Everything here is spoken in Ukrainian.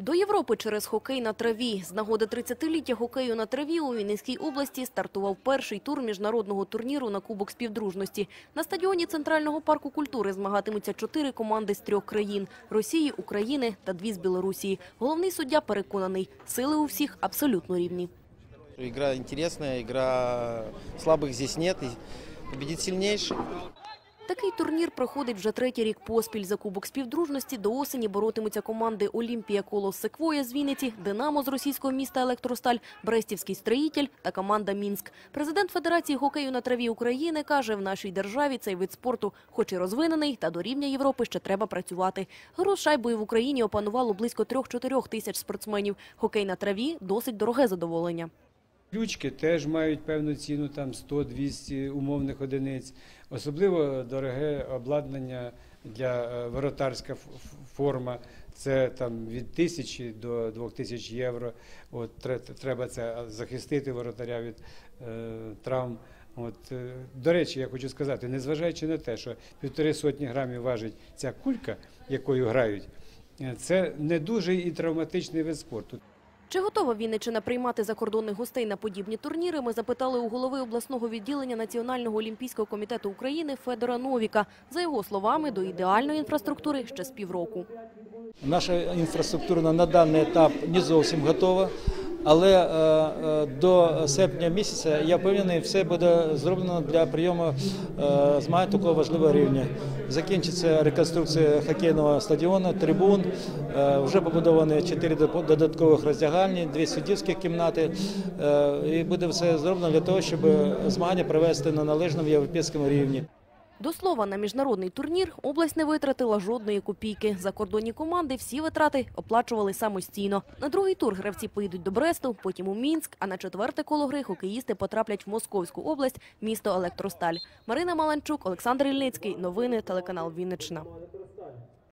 До Європи через хокей на траві. З нагоди 30-ліття хокею на траві у Вінницькій області стартував перший тур міжнародного турніру на Кубок співдружності. На стадіоні Центрального парку культури змагатимуться чотири команди з трьох країн – Росії, України та дві з Білорусії. Головний суддя переконаний – сили у всіх абсолютно рівні. Игра интересная, игра слабых здесь нет. И победит сильнейший. Такий турнір проходить вже третій рік поспіль. За Кубок співдружності до осені боротимуться команди «Олімпія» Колос Секвоя з Вінниці, «Динамо» з російського міста «Електросталь», «Брестівський строїтель» та команда «Мінськ». Президент Федерації хокею на траві України каже, в нашій державі цей вид спорту хоч і розвинений, та до рівня Європи ще треба працювати. Гру шайбою в Україні опанувало близько 3-4 тисяч спортсменів. Хокей на траві – досить дороге задоволення. Ключки теж мають певну ціну, там 100-200 умовних одиниць. Особливо дороге обладнання для е, воротарська форма. Це там від тисячі до двох тисяч євро. От треба це захистити воротаря від е, травм. От е, до речі, я хочу сказати, незважаючи на те, що півтори сотні грамів важить ця кулька, якою грають, е, це не дуже і травматичний вид спорту. Чи готова Вінниччина приймати закордонних гостей на подібні турніри? Ми запитали у голови обласного відділення Національного олімпійського комітету України Федора Новіка. За його словами, до ідеальної інфраструктури ще з півроку. Наша інфраструктура на даний етап не зовсім готова, але е, е, до серпня місяця я впевнений, все буде зроблено для прийому е, змагань такого важливого рівня. Закінчиться реконструкція хокейного стадіону, трибун. Вже побудовані чотири додаткових роздягальні, дві суддівські кімнати. І буде все зроблено для того, щоб змагання провести на належному європейському рівні. До слова, на міжнародний турнір область не витратила жодної копійки. Закордонні команди всі витрати оплачували самостійно. На другий тур гравці поїдуть до Бресту, потім у Мінськ, а на четверте коло гри хокеїсти потраплять в Московську область, місто Електросталь. Марина Маланчук, Олександр Ільницький. Новини телеканал Вінниччина.